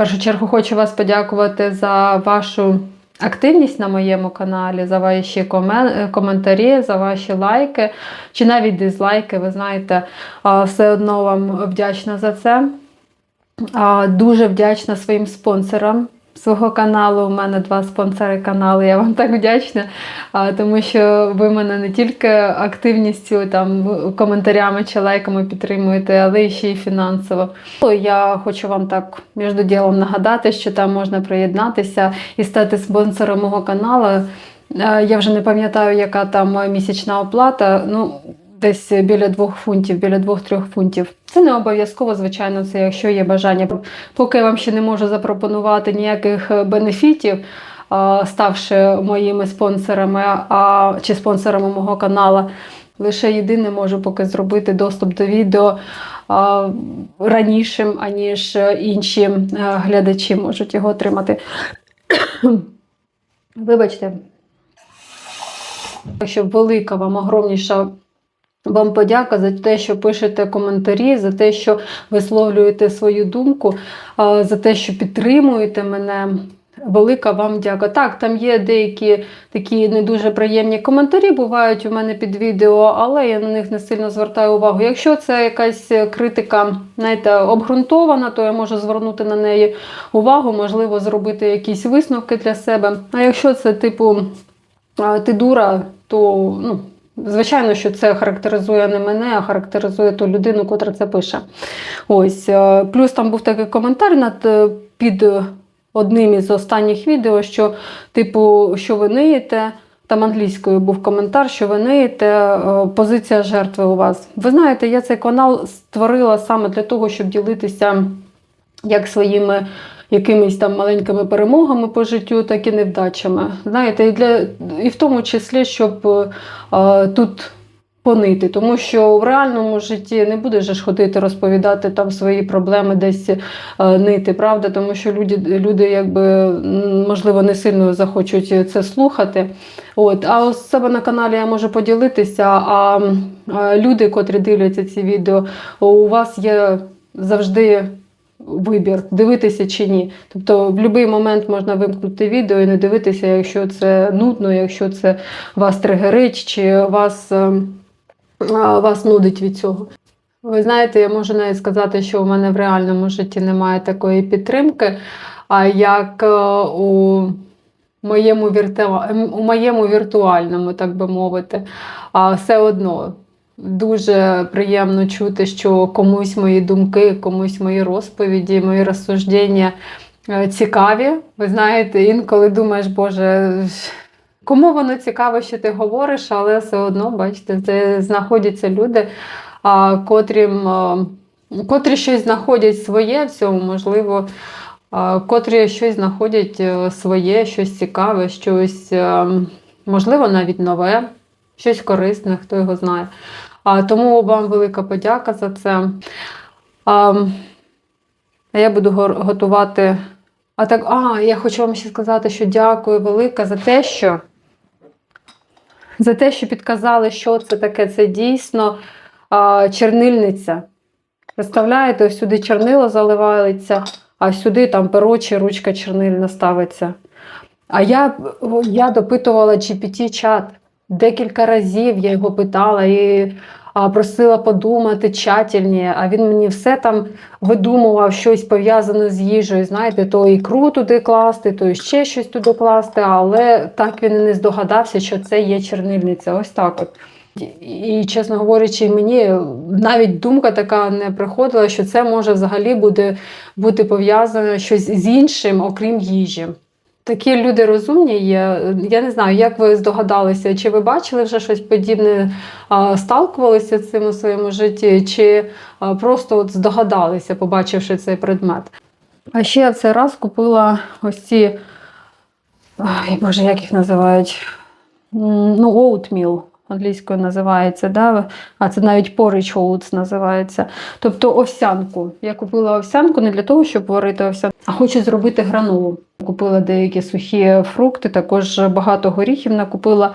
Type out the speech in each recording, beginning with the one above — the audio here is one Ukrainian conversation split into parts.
першу чергу хочу вас подякувати за вашу активність на моєму каналі, за ваші коментарі, за ваші лайки чи навіть дизлайки. Ви знаєте, все одно вам вдячна за це. Дуже вдячна своїм спонсорам свого каналу. У мене два спонсори каналу. Я вам так вдячна, тому що ви мене не тільки активністю, там, коментарями чи лайками підтримуєте, але ще й фінансово. Я хочу вам так між ділом нагадати, що там можна приєднатися і стати спонсором мого каналу. Я вже не пам'ятаю, яка там місячна оплата. Ну, десь біля двох фунтів, біля двох-трьох фунтів. Це не обов'язково, звичайно, це якщо є бажання. Поки я вам ще не можу запропонувати ніяких е, бенефітів, ставши моїми спонсорами а, чи спонсорами мого каналу. Лише єдине можу поки зробити доступ до відео а, ранішим, аніж е, інші е, глядачі можуть його отримати. Вибачте. Щоб велика вам огромніша вам подяка за те, що пишете коментарі, за те, що висловлюєте свою думку, за те, що підтримуєте мене. Велика вам дяка. Так, там є деякі такі не дуже приємні коментарі, бувають у мене під відео, але я на них не сильно звертаю увагу. Якщо це якась критика, знаєте, обґрунтована, то я можу звернути на неї увагу, можливо, зробити якісь висновки для себе. А якщо це типу ти дура, то ну, Звичайно, що це характеризує не мене, а характеризує ту людину, котра це пише. Ось. е, Плюс там був такий коментар над е, під одним із останніх відео, що, типу, що ви ниєте. Там англійською був коментар, що ви ниєте, е, позиція жертви у вас. Ви знаєте, я цей канал створила саме для того, щоб ділитися як своїми якимись там маленькими перемогами по життю, так і невдачами. Знаєте, і, для, і в тому числі, щоб е, тут понити, тому що в реальному житті не будеш ходити розповідати там свої проблеми, десь е, нити, правда, тому що люди, люди якби можливо не сильно захочуть це слухати. От, а у себе на каналі я можу поділитися. А, а люди, котрі дивляться ці відео, у вас є завжди вибір, дивитися чи ні. Тобто в будь-який момент можна вимкнути відео і не дивитися, якщо це нудно, якщо це вас тригерить, чи вас, ем, вас нудить від цього. Ви знаєте, я можу навіть сказати, що у мене в реальному житті немає такої підтримки, а як е, у моєму, віртуа... ем, у моєму віртуальному, так би мовити, а все одно дуже приємно чути, що комусь мої думки, комусь мої розповіді, мої розсуждення е, цікаві. Ви знаєте, інколи думаєш, Боже, кому воно цікаво, що ти говориш, але все одно, бачите, це знаходяться люди, котрім, котрі щось знаходять своє в цьому, можливо, котрі щось знаходять е, своє, щось цікаве, щось, е, можливо, навіть нове, щось корисне, хто його знає. Тому вам велика подяка за це. А, я буду готувати. А так, а, я хочу вам ще сказати, що дякую велике за те, що за те, що підказали, що це таке. Це дійсно а, чернильниця. Представляєте, ось сюди чорнило заливається, а сюди там перо чи ручка чернильна ставиться. А я, я допитувала GPT-чат. Декілька разів я його питала і просила подумати тщательніше, а він мені все там видумував щось пов'язане з їжею. Знаєте, то ікру туди класти, то ще щось туди класти, але так він і не здогадався, що це є чернильниця. Ось так от. І, чесно говорячи, мені навіть думка така не приходила, що це може взагалі буде бути пов'язане щось з іншим, окрім їжі. Такі люди розумні є. Я не знаю, як ви здогадалися, чи ви бачили вже щось подібне, сталкувалися з цим у своєму житті, чи просто от здогадалися, побачивши цей предмет. А ще я в цей раз купила ось ці, ай, боже, як їх називають? Ну, oatmeal англійською називається, да? а це навіть porridge oats називається. Тобто овсянку. Я купила овсянку не для того, щоб варити овсянку, а хочу зробити гранулу. Купила деякі сухі фрукти, також багато горіхів накупила.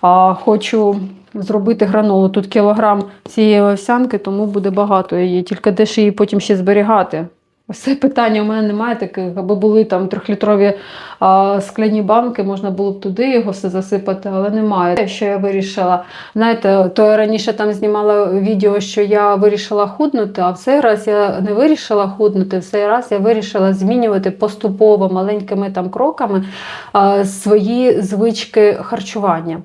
А, хочу зробити гранолу. Тут кілограм цієї овсянки, тому буде багато її. Тільки де ж її потім ще зберігати. Це питання у мене немає таких, аби були там трьохлітрові а, скляні банки, можна було б туди його все засипати, але немає. Що я вирішила? Знаєте, то я раніше там знімала відео, що я вирішила худнути, а в цей раз я не вирішила худнути, в цей раз я вирішила змінювати поступово маленькими там кроками а, свої звички харчування.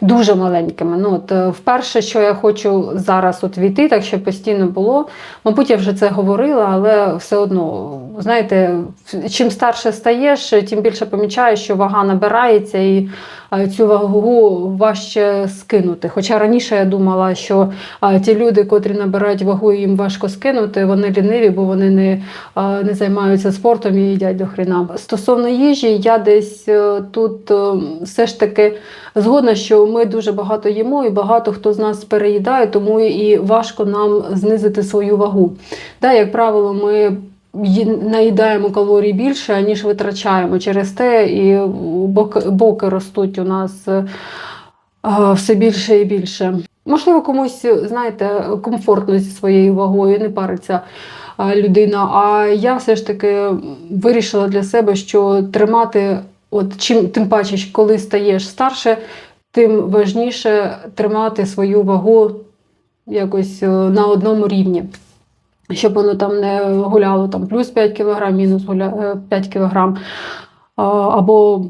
Дуже маленькими. Ну, от, е, вперше, що я хочу зараз от війти, так щоб постійно було. Мабуть, я вже це говорила, але все одно, знаєте, чим старше стаєш, тим більше помічаєш, що вага набирається і цю вагу важче скинути. Хоча раніше я думала, що ті люди, котрі набирають вагу, їм важко скинути, вони ліниві, бо вони не, не займаються спортом і їдять до хріна. Стосовно їжі, я десь е, тут е, все ж таки згодна, що ми дуже багато їмо, і багато хто з нас переїдає, тому і важко нам знизити свою вагу. Да, як правило, ми наїдаємо калорій більше, ніж витрачаємо. Через те і боки, боки ростуть у нас е, все більше і більше. Можливо, комусь, знаєте, комфортно зі своєю вагою, не париться людина. А я все ж таки вирішила для себе, що тримати, от чим тим паче, коли стаєш старше, тим важніше тримати свою вагу якось е, на одному рівні. Щоб воно там не гуляло там плюс 5 кг, мінус гуля- е, 5 кг. Або,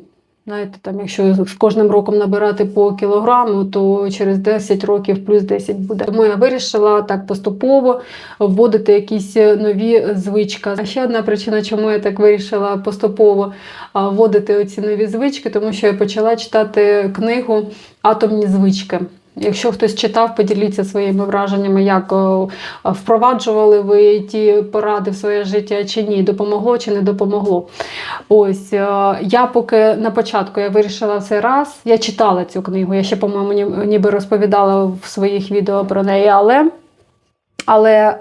знаєте, там, якщо з кожним роком набирати по кілограму, то через 10 років плюс 10 буде. Тому я вирішила так поступово вводити якісь нові звички. А ще одна причина, чому я так вирішила поступово вводити оці нові звички, тому що я почала читати книгу Атомні звички. Якщо хтось читав, поділіться своїми враженнями, як впроваджували ви ті поради в своє життя чи ні, допомогло чи не допомогло. Ось е, я поки на початку я вирішила цей раз. Я читала цю книгу. Я ще, по-моєму, ніби розповідала в своїх відео про неї, але. Але е,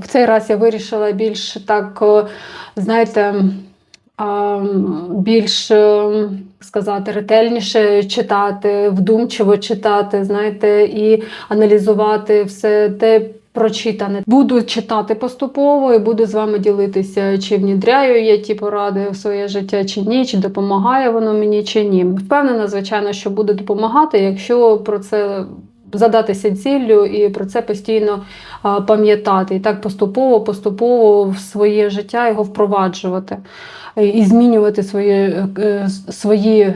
в цей раз я вирішила більш так, знаєте, більш е, сказати, ретельніше читати, вдумчиво читати, знаєте, і аналізувати все те. Прочитане. Буду читати поступово і буду з вами ділитися, чи внідряю я ті поради в своє життя, чи ні, чи допомагає воно мені, чи ні. Впевнена, звичайно, що буде допомагати, якщо про це задатися ціллю і про це постійно пам'ятати. І так поступово, поступово в своє життя його впроваджувати і- змінювати свої, е, е, свої е,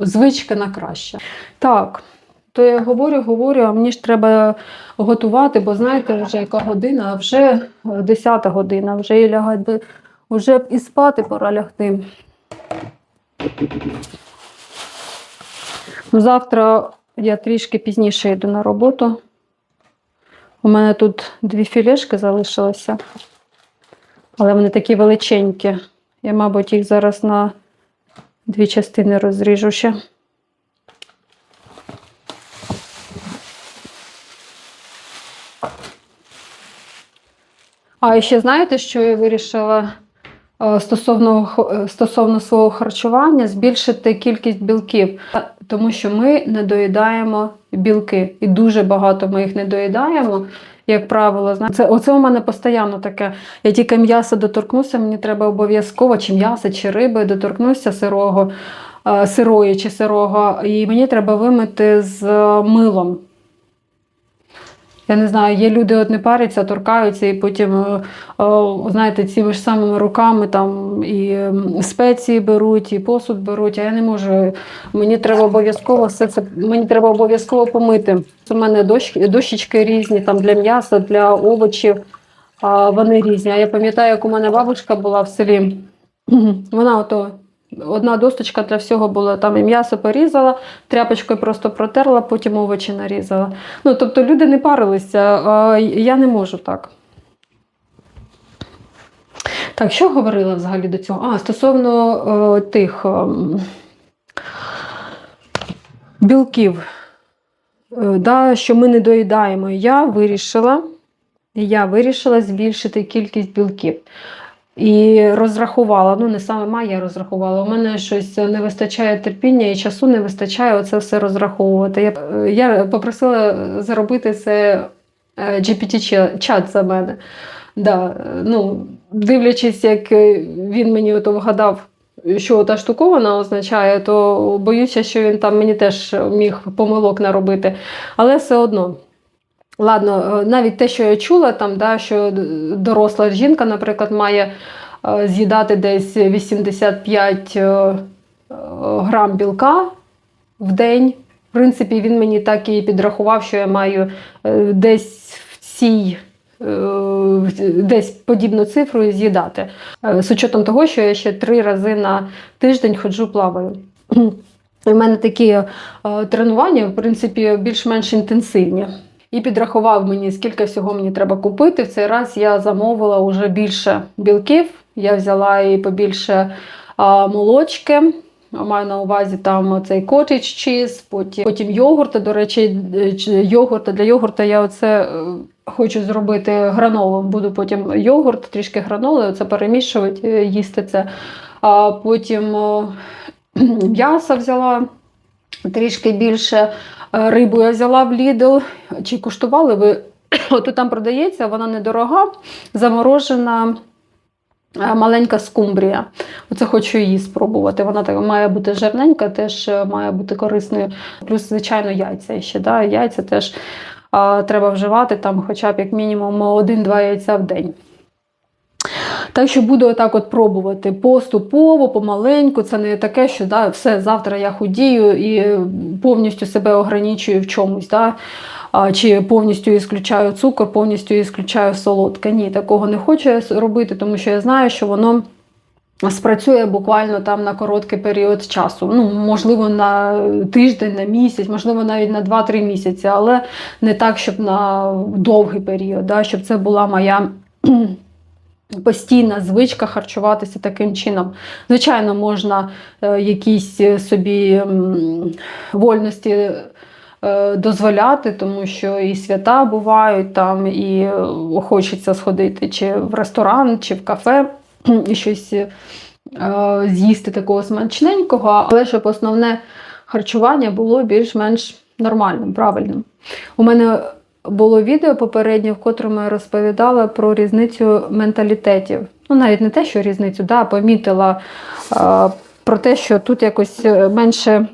звички на краще. Так. То я говорю, говорю, а мені ж треба готувати, бо знаєте, вже яка година, а вже е, 10 година, вже і лягати, вже і спати пора лягти. Ну, Завтра я трішки пізніше йду на роботу. У мене тут дві філешки залишилося, але вони такі величенькі. Я, мабуть, їх зараз на дві частини розріжу ще. А ще знаєте, що я вирішила стосовно, хо- е, стосовно свого харчування збільшити кількість білків, тому що ми не доїдаємо білки, і дуже багато ми їх не доїдаємо. Як правило, це оце у мене постійно таке. Я тільки м'ясо доторкнуся, мені треба обов'язково чи м'ясо, чи риби доторкнуся сирого, е, сирої чи сирого, і мені треба вимити з е, милом. Я не знаю, є люди от не паряться, торкаються, і потім, е, знаєте, цими ж самими руками там і спеції беруть, і посуд беруть, а я не можу. Мені треба обов'язково все це, мені треба обов'язково помити. У мене дощ, дощечки різні там для м'яса, для овочів. А вони різні. А я пам'ятаю, як у мене бабушка була в селі. Вона ото. Одна досточка для всього була там і м'ясо порізала, тряпочкою просто протерла, потім овочі нарізала. Ну, тобто люди не парилися, а я не можу так. Так, що говорила взагалі до цього? А, стосовно е, тих ем, білків, е, да, що ми не доїдаємо. Я вирішила, я вирішила збільшити кількість білків. І розрахувала, ну не саме має, я розрахувала. У мене щось не вистачає терпіння і часу не вистачає оце все розраховувати. Я, я попросила заробити це е, GPT-чат за мене. Да, ну, дивлячись, як він мені ото вгадав, що та штукована означає, то боюся, що він там мені теж міг помилок наробити. Але все одно. Ладно, е, навіть те, що я чула, там, да, що доросла жінка, наприклад, має е, з'їдати десь 85 е, грам білка в день. В принципі, він мені так і підрахував, що я маю десь в цій. Десь подібну цифру з'їдати. З учетом того, що я ще три рази на тиждень ходжу плаваю. В мене такі тренування, в принципі, більш-менш інтенсивні. І підрахував мені, скільки всього мені треба купити. В цей раз я замовила вже більше білків. Я взяла і побільше а, молочки. Маю на увазі там цей cottage cheese, потім, потім йогурти. До речі, йогурти. Для йогурта я оце е, хочу зробити гранолом. Буду потім йогурт, трішки граноли, оце перемішувати, е, їсти це. А потім е, м'яса взяла трішки більше. Е, Рибу я взяла в Lidl. Чи куштували ви? От там продається, вона недорога, заморожена е, маленька скумбрія. Оце хочу її спробувати. Вона так має бути жирненька, теж е, має бути корисною. Плюс, звичайно, яйця ще. Да? Яйця теж а, треба вживати там хоча б як мінімум один-два яйця в день. Так що буду отак от пробувати поступово, помаленьку. Це не таке, що да, все, завтра я худію і повністю себе ограничую в чомусь. Да? Чи повністю ісключаю цукор, повністю ісключаю солодке. Ні, такого не хочу я робити, тому що я знаю, що воно. Спрацює буквально там на короткий період часу. Ну, можливо, на тиждень, на місяць, можливо, навіть на 2-3 місяці, але не так, щоб на довгий період, да, щоб це була моя постійна звичка харчуватися таким чином. Звичайно, можна е, якісь собі вольності е, дозволяти, тому що і свята бувають там, і е, хочеться сходити чи в ресторан, чи в кафе, і щось е, з'їсти такого смачненького, але щоб основне харчування було більш-менш нормальним, правильним. У мене було відео попереднє, в котрому я розповідала про різницю менталітетів. Ну, навіть не те, що різницю, да, помітила е, про те, що тут якось е, менше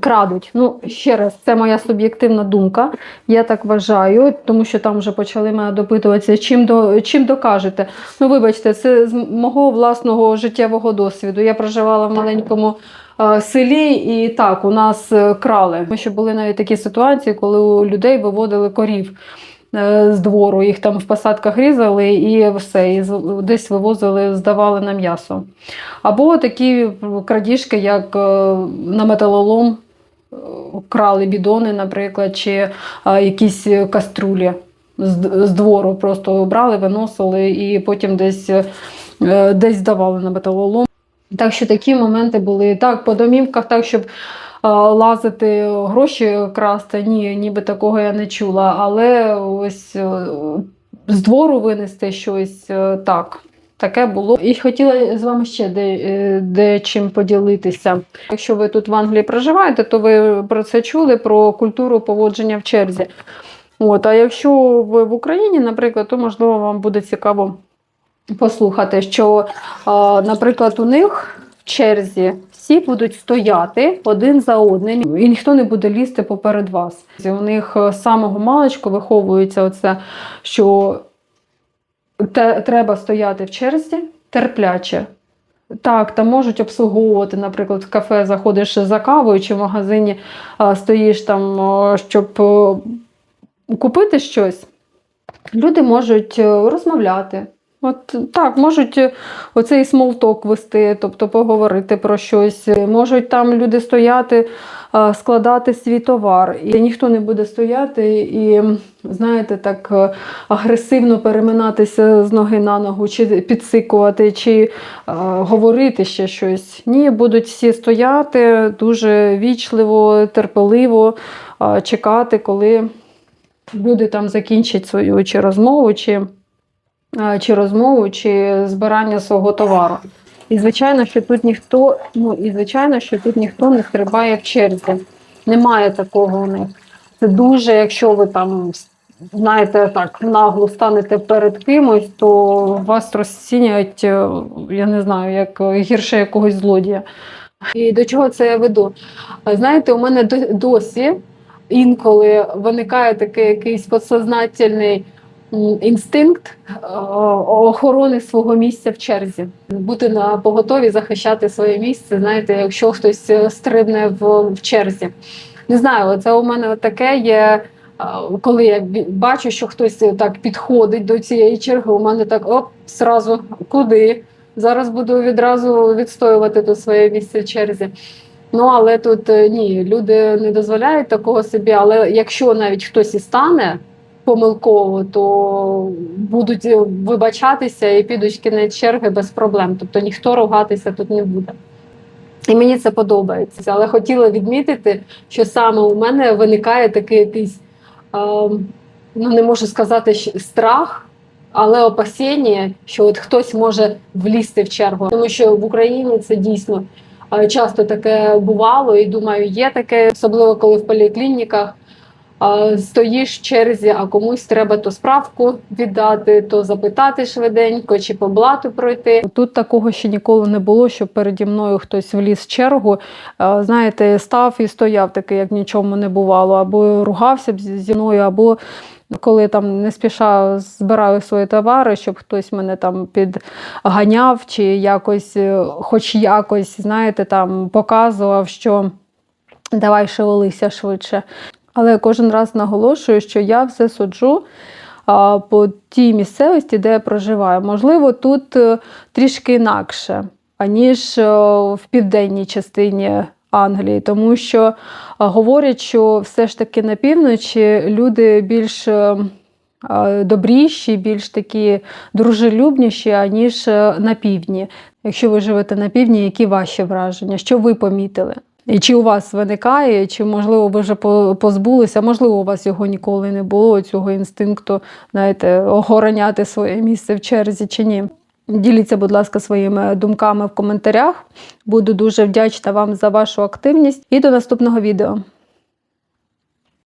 крадуть. Ну, ще раз, це моя суб'єктивна думка. Я так вважаю, тому що там вже почали мене допитуватися, чим, до, чим докажете. Ну, вибачте, це з мого власного життєвого досвіду. Я проживала в маленькому селі, і так, у нас е, крали. Ми ще були навіть такі ситуації, коли у людей виводили корів. е, З двору їх там в посадках різали і все, і десь вивозили, здавали на м'ясо. Або такі крадіжки, як е, на металолом е, крали бідони, наприклад, чи е, якісь каструлі з, двору просто брали, виносили і потім десь, е, десь здавали на металолом. Так що такі моменти були так, по домівках, так, щоб лазити, гроші красти. Ні, ніби такого я не чула. Але ось е, з двору винести щось е, так. Таке було. І хотіла з вами ще де, е, де чим поділитися. Якщо ви тут в Англії проживаєте, то ви про це чули, про культуру поводження в черзі. От, а якщо ви в Україні, наприклад, то можливо вам буде цікаво послухати, що, наприклад, у них в черзі всі будуть стояти один за одним, і ніхто не буде лізти поперед вас. У них е, з самого маличку виховується оце, що треба стояти в черзі терпляче. Так, там можуть обслуговувати, наприклад, в кафе заходиш за кавою чи в магазині а, стоїш там, а, щоб е, купити щось. Люди можуть е, розмовляти. От так, можуть е, оцей смолток вести, тобто поговорити про щось. Можуть там люди стояти, складати свій товар. І ніхто не буде стояти і, знаєте, так е, агресивно переминатися з ноги на ногу, чи підсикувати, чи е, говорити ще щось. Ні, будуть всі стояти дуже вічливо, терпеливо чекати, коли люди там закінчать свою чи розмову, чи, чи розмову, чи збирання свого товару. І звичайно, що тут ніхто, ну і звичайно, що тут ніхто не стрибає в черзі. Немає такого у них. Це дуже, якщо ви там знаєте, так нагло станете перед кимось, то вас розцінюють, е, я не знаю, як гірше якогось злодія. І до чого це я веду? Знаєте, у мене досі інколи виникає такий якийсь подсознательний інстинкт е, охорони свого місця в черзі, бути на поготові захищати своє місце. Знаєте, якщо хтось е, стрибне в, в черзі. Не знаю, це у мене таке є. Коли я бачу, що хтось так підходить до цієї черги, у мене так оп, зразу куди? Зараз буду відразу відстоювати тут своє місце в черзі. Ну але тут е, ні, люди не дозволяють такого собі. Але якщо навіть хтось і стане помилково, то будуть е, вибачатися і підуть кінець черги без проблем. Тобто ніхто ругатися тут не буде. І мені це подобається. Але хотіла відмітити, що саме у мене виникає такий якийсь, ем, ну не можу сказати, страх, але опасіння, що от хтось може влізти в чергу. Тому що в Україні це дійсно е, часто таке бувало, і думаю, є таке, особливо коли в поліклініках. Стоїш в черзі, а комусь треба то справку віддати, то запитати швиденько, чи по блату пройти. Тут такого ще ніколи не було, щоб переді мною хтось вліз в чергу. Знаєте, став і стояв такий, як нічому не бувало, або ругався б зі зі мною, або коли там не спіша збираю свої товари, щоб хтось мене там підганяв, чи якось, е, хоч якось, знаєте, там показував, що давай шевелися швидше. Але кожен раз наголошую, що я все суджу по тій місцевості, де я проживаю. Можливо, тут е, трішки інакше, аніж е, в південній частині Англії, тому що а, говорять, що все ж таки на півночі люди більш е, е, добріші, більш такі дружелюбніші, аніж е, на півдні. Якщо ви живете на півдні, які ваші враження? Що ви помітили? І чи у вас виникає, чи можливо ви вже по- позбулися, можливо, у вас його ніколи не було, цього інстинкту, знаєте, охороняти своє місце в черзі чи ні? Діліться, будь ласка, своїми думками в коментарях. Буду дуже вдячна вам за вашу активність і до наступного відео.